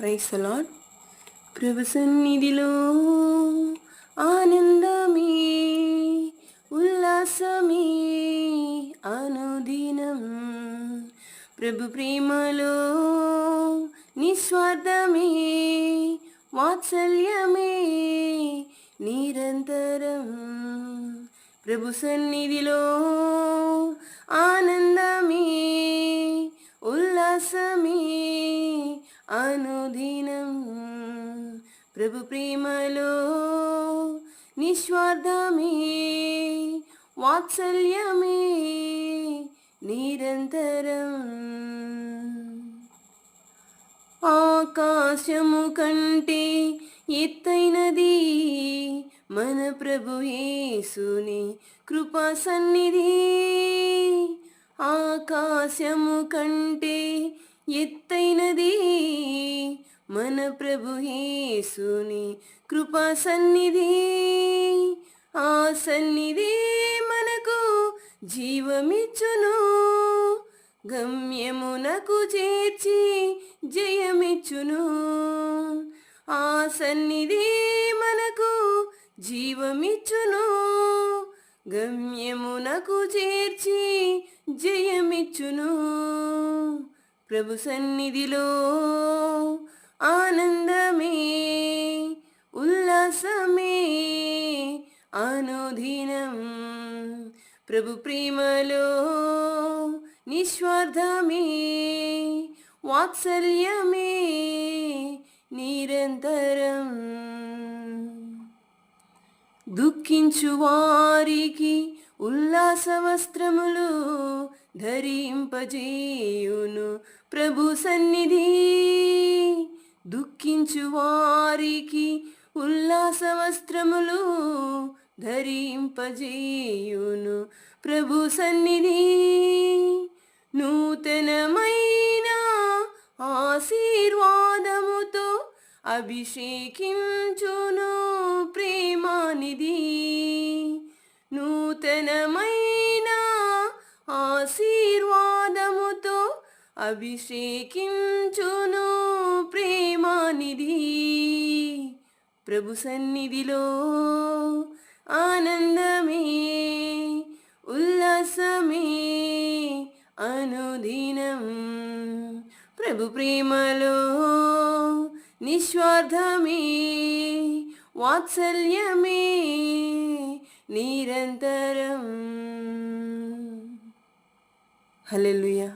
Price అలాడ్ ప్రభు సన్నిధిలో ఆనందమే ఉల్లాసమే అనుదినం ప్రభు ప్రేమలో నిస్వార్థమే వాత్సల్యమే నిరంతరం. ప్రభు సన్నిధిలో ఆనందమే అనుదినం ప్రభు ప్రేమలో నిస్వార్థమే వాత్సల్యమే నిరంతరం. ఆకాశము కంటే ఎత్తైనది మన ప్రభు యేసుని కృపా సన్నిధి. ఆకాశము కంటే ఎత్తైనది. మన ప్రభుయేసుని కృపా సన్నిధి. ఆ సన్నిధి మనకు జీవమిచ్చును. గమ్యమునకు చేర్చి జయమిచ్చును. ఆ సన్నిధి మనకు జీవమిచ్చును. గమ్యమునకు చేర్చి జయమిచ్చును. ప్రభు సన్నిధిలో ఆనందమే ఉల్లాసమే అనుదినం ప్రభు ప్రేమలో నిస్వార్థమే వాత్సల్యమే నిరంతరం. దుఃఖించు వారికి ఉల్లాస వస్త్రములు ధరింపజేయును. ప్రభు సన్నిధి దుఃఖించు వారికి ఉల్లాస వస్త్రములు ధరింపజేయును. ప్రభు సన్నిధి నూతనమైన ఆశీర్వాదముతో అభిషేకించును. అభిషేకించును ప్రేమానిధి. ప్రభు సన్నిధిలో ఆనందమే ఉల్లాసమే అనుదినం. ప్రభు ప్రేమలో నిస్వార్థమే వాత్సల్యమే నిరంతరం. హల్లెలూయా.